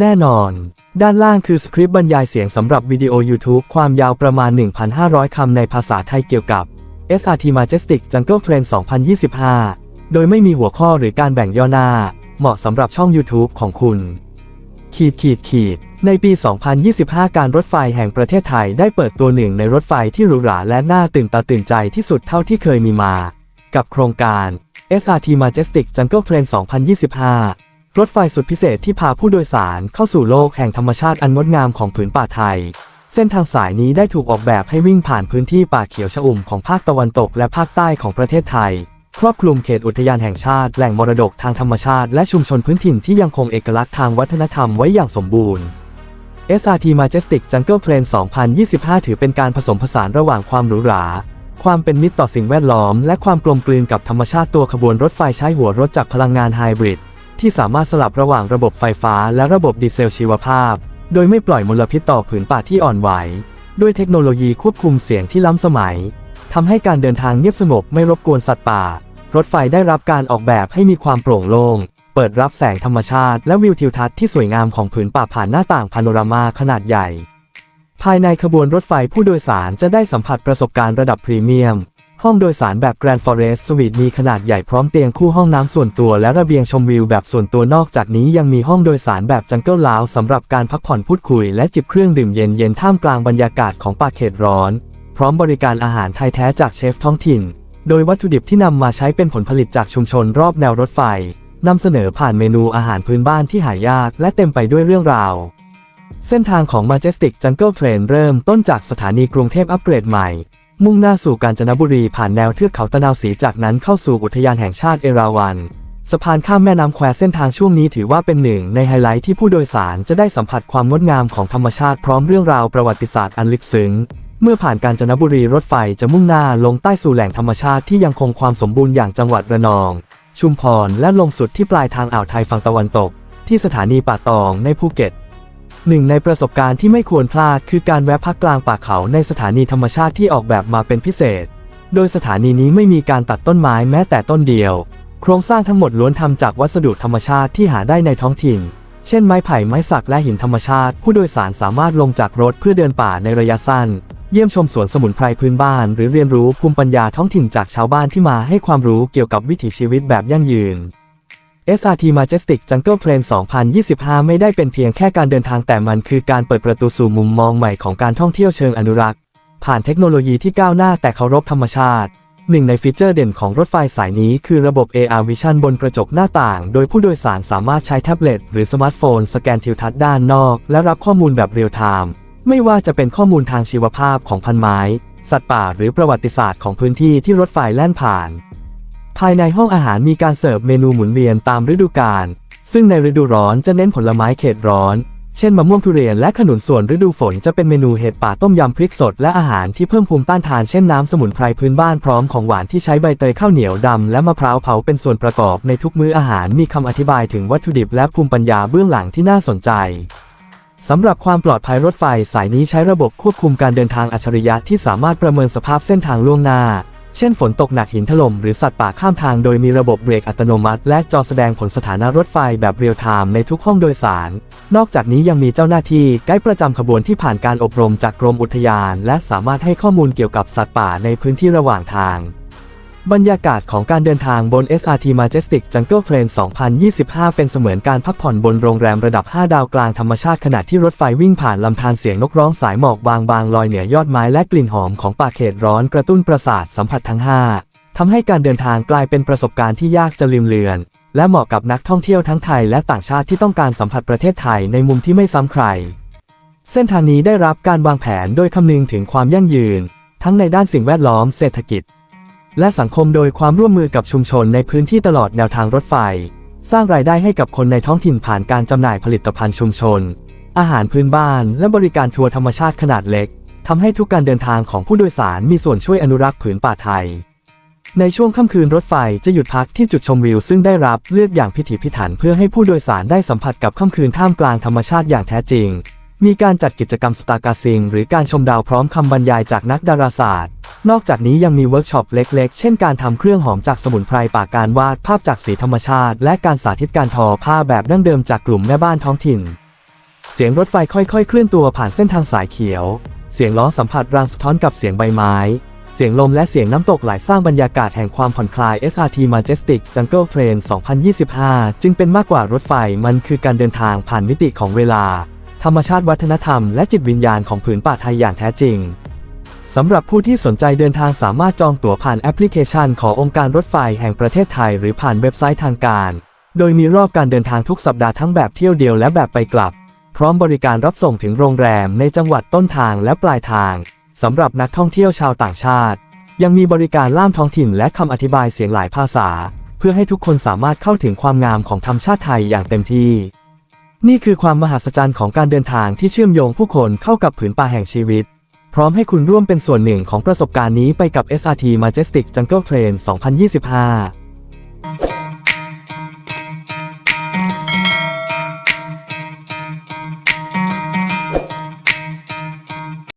แน่นอน ด้านล่างคือสคริปต์บรรยายเสียงสำหรับวิดีโอ YouTube ความยาวประมาณ 1,500 คำในภาษาไทยเกี่ยวกับ SRT Majestic Jungle Trend 2025 โดยไม่มีหัวข้อหรือการแบ่งย่อหน้า เหมาะสำหรับช่อง YouTube ของคุณ ขีดขีดขีด ในปี 2025 การรถไฟแห่งประเทศไทยได้เปิดตัวหนึ่งในรถไฟที่หรูหราและน่าตื่นตาตื่นใจที่สุดเท่าที่เคยมีมา กับโครงการ SRT Majestic Jungle Train 2025 รถไฟสุดพิเศษที่พาผู้โดยสารเข้าสู่โลกแห่งธรรมชาติอันงดงามของผืนป่าไทย เส้นทางสายนี้ได้ถูกออกแบบให้วิ่งผ่านพื้นที่ป่าเขียวชอุ่มของภาคตะวันตกและภาคใต้ของประเทศไทย ครอบคลุมเขตอุทยานแห่งชาติ แหล่งมรดกทางธรรมชาติ และชุมชนพื้นถิ่นที่ยังคงเอกลักษณ์ทางวัฒนธรรมไว้อย่างสมบูรณ์ SRT Majestic Jungle Train 2025 ถือเป็นการผสมผสานระหว่างความหรูหราความเป็นมิตรต่อสิ่งแวดล้อม และความกลมกลืนกับธรรมชาติตัวขบวนรถไฟใช้หัวรถจากพลังงานไฮบริด ที่สามารถสลับระหว่างระบบไฟฟ้าและระบบดีเซลชีวภาพ โดยไม่ปล่อยมลพิษต่อผืนป่าที่อ่อนไหว ด้วยเทคโนโลยีควบคุมเสียงที่ล้ำสมัยทำให้การเดินทางเงียบสงบไม่รบกวนสัตว์ป่า รถไฟได้รับการออกแบบให้มีความโปร่งโล่ง เปิดรับแสงธรรมชาติและวิวทิวทัศน์ที่สวยงามของผืนป่าผ่านหน้าต่างพาโนรามาขนาดใหญ่ ภายในขบวนรถไฟผู้โดยสารจะได้สัมผัสประสบการณ์ระดับพรีเมียม ห้องโดยสารแบบ Grand Forest Suite มีขนาดใหญ่พร้อมเตียงคู่ห้องน้ำส่วนตัวและระเบียงชมวิวแบบส่วนตัวนอกจากนี้ยังมีห้องโดยสารแบบ Jungle Lounge สำหรับการพักผ่อนพูดคุยและจิบเครื่องดื่มเย็นๆท่ามกลางบรรยากาศของป่าเขตร้อน พร้อมบริการอาหารไทยแท้จากเชฟท้องถิ่น โดยวัตถุดิบที่นำมาใช้เป็นผลผลิตจากชุมชนรอบแนวรถไฟนำเสนอผ่านเมนูอาหารพื้นบ้านที่หายากและเต็มไปด้วยเรื่องราว เส้นทางของ Majestic Jungle Train เริ่มต้นจากสถานีกรุงเทพอัปเกรดใหม่ มุ่งหน้าสู่กาญจนบุรีผ่านแนวเทือกเขาตะนาวศรีจากนั้นเข้าสู่อุทยานแห่งชาติเอราวัณสะพานข้ามแม่น้ำแควเส้นทางช่วงนี้ถือว่าเป็นหนึ่งในไฮไลท์ที่ผู้โดยสารจะได้สัมผัสความงดงามของธรรมชาติพร้อมเรื่องราวประวัติศาสตร์อันลึกซึ้ง เมื่อผ่านกาญจนบุรีรถไฟจะมุ่งหน้าลงใต้สู่แหล่งธรรมชาติที่ยังคงความสมบูรณ์อย่างจังหวัดระนอง ชุมพรและลงสุดที่ปลายทางอ่าวไทยฝั่งตะวันตก ที่สถานีป่าตองในภูเก็ต หนึ่งในประสบการณ์ที่ไม่ควรพลาดคือการแวะพักกลางป่าเขาในสถานีธรรมชาติที่ออกแบบมาเป็นพิเศษ โดยสถานีนี้ไม่มีการตัดต้นไม้แม้แต่ต้นเดียว โครงสร้างทั้งหมดล้วนทำจากวัสดุธรรมชาติที่หาได้ในท้องถิ่น เช่นไม้ไผ่ไม้สักและหินธรรมชาติ ผู้โดยสารสามารถลงจากรถเพื่อเดินป่าในระยะสั้น เยี่ยมชมสวนสมุนไพรพื้นบ้าน หรือเรียนรู้ภูมิปัญญาท้องถิ่นจากชาวบ้านที่มาให้ความรู้เกี่ยวกับวิถีชีวิตแบบยั่งยืน SRT Majestic Jungle Train 2025 ไม่ได้เป็นเพียงแค่การเดินทางแต่มันคือการเปิดประตูสู่มุมมองใหม่ของการท่องเที่ยวเชิงอนุรักษ์ ผ่านเทคโนโลยีที่ก้าวหน้าแต่เคารพธรรมชาติ หนึ่งในฟีเจอร์เด่นของรถไฟสายนี้คือระบบ AR Vision บนกระจกหน้าต่าง โดยผู้โดยสารสามารถใช้แท็บเล็ตหรือสมาร์ทโฟน สแกนทิวทัศน์ด้านนอก และรับข้อมูลแบบเรียลไทม์ไม่ว่าจะเป็นข้อมูลทางชีวภาพของพันไม้ สัตว์ป่าหรือประวัติศาสตร์ของพื้นที่ที่รถไฟแล่นผ่าน ภายในห้องอาหารมีการเสิร์ฟเมนูหมุนเวียนตามฤดูกาล ซึ่งในฤดูร้อนจะเน้นผลไม้เขตร้อน เช่นมะม่วงทุเรียนและขนุนส่วนฤดูฝนจะเป็นเมนูเห็ดป่าต้มยำพริกสดและอาหารที่เพิ่มภูมิต้านทานเช่นน้ำสมุนไพรพื้นบ้านพร้อมของหวานที่ใช้ใบเตยข้าวเหนียวดำและมะพร้าวเผาเป็นส่วนประกอบในทุกมื้ออาหารมีคำอธิบายถึงวัตถุดิบและภูมิปัญญาเบื้องหลังที่น่าสนใจสำหรับความปลอดภัยรถไฟสายนี้ใช้ระบบควบคุมการเดินทางอัจฉริยะที่สามารถประเมินสภาพเส้นทางล่วงหน้า เช่นฝนตกหนักหินถล่มหรือสัตว์ป่าข้ามทางโดยมีระบบเบรกอัตโนมัติ และจอแสดงผลสถานะรถไฟแบบเรียลไทม์ในทุกห้องโดยสาร นอกจากนี้ยังมีเจ้าหน้าที่ไกด์ประจำขบวนที่ผ่านการอบรมจากกรมอุทยาน และสามารถให้ข้อมูลเกี่ยวกับสัตว์ป่าในพื้นที่ระหว่างทาง บรรยากาศของการเดินทางบน SRT Majestic Jungle Train 2025 เป็นเสมือนการพักผ่อนบนโรงแรมระดับ 5 ดาวกลางธรรมชาติขณะที่รถไฟวิ่งผ่านลำธารเสียงนกร้องสายหมอกบางๆลอยเหนือยอดไม้และกลิ่นหอมของป่าเขตร้อนกระตุ้นประสาทสัมผัสทั้ง 5 ทำให้การเดินทางกลายเป็นประสบการณ์ที่ยากจะลืมเลือน และเหมาะกับนักท่องเที่ยวทั้งไทยและต่างชาติที่ต้องการสัมผัสประเทศไทยในมุมที่ไม่ซ้ำใคร เส้นทางนี้ได้รับการวางแผนโดยคำนึงถึงความยั่งยืน ทั้งในด้านสิ่งแวดล้อมเศรษฐกิจ และสังคมโดยความร่วมมือกับชุมชนในพื้นที่ตลอดแนวทางรถไฟ สร้างรายได้ให้กับคนในท้องถิ่นผ่านการจำหน่ายผลิตภัณฑ์ชุมชน อาหารพื้นบ้านและบริการทัวร์ธรรมชาติขนาดเล็กทำให้ทุกการเดินทางของผู้โดยสารมีส่วนช่วยอนุรักษ์ผืนป่าไทย ในช่วงค่ำคืนรถไฟจะหยุดพักที่จุดชมวิว ซึ่งได้รับเลือกอย่างพิถีพิถันเพื่อให้ผู้โดยสารได้สัมผัสกับค่ำคืนท่ามกลางธรรมชาติอย่างแท้จริง มีการจัดกิจกรรมสตาร์กาซิงหรือการชมดาวพร้อมคำบรรยายจากนักดาราศาสตร์ นอกจากนี้ยังมีเวิร์กช็อปเล็กๆ เช่นการทำเครื่องหอมจากสมุนไพรป่าการวาดภาพจากสีธรรมชาติ และการสาธิตการทอผ้าแบบดั้งเดิมจากกลุ่มแม่บ้านท้องถิ่น เสียงรถไฟค่อยๆ เคลื่อนตัวผ่านเส้นทางสายเขียว เสียงล้อสัมผัสรางสะท้อนกับเสียงใบไม้ เสียงลมและเสียงน้ำตกไหลสร้างบรรยากาศแห่งความผ่อนคลาย SRT Majestic Jungle Train 2025 จึงเป็นมากกว่ารถไฟมันคือการเดินทางผ่านมิติของเวลา ธรรมชาติวัฒนธรรมและจิตวิญญาณของผืนป่าไทยอย่างแท้จริงสำหรับผู้ที่สนใจเดินทางสามารถจองตั๋วผ่านแอปพลิเคชันขององค์การรถไฟแห่งประเทศไทย หรือผ่านเว็บไซต์ทางการ โดยมีรอบการเดินทางทุกสัปดาห์ทั้งแบบเที่ยวเดียวและแบบไปกลับ พร้อมบริการรับส่งถึงโรงแรมในจังหวัดต้นทางและปลายทางสำหรับนักท่องเที่ยวชาวต่างชาติ ยังมีบริการล่ามท้องถิ่นและคำอธิบายเสียงหลายภาษา เพื่อให้ทุกคนสามารถเข้าถึงความงามของธรรมชาติไทยอย่างเต็มที่ นี่คือความมหัศจรรย์ของการเดินทางที่เชื่อมโยงผู้คนเข้ากับผืนป่าแห่งชีวิต พร้อมให้คุณร่วมเป็นส่วนหนึ่งของประสบการณ์นี้ไปกับ SRT Majestic Jungle Train 2025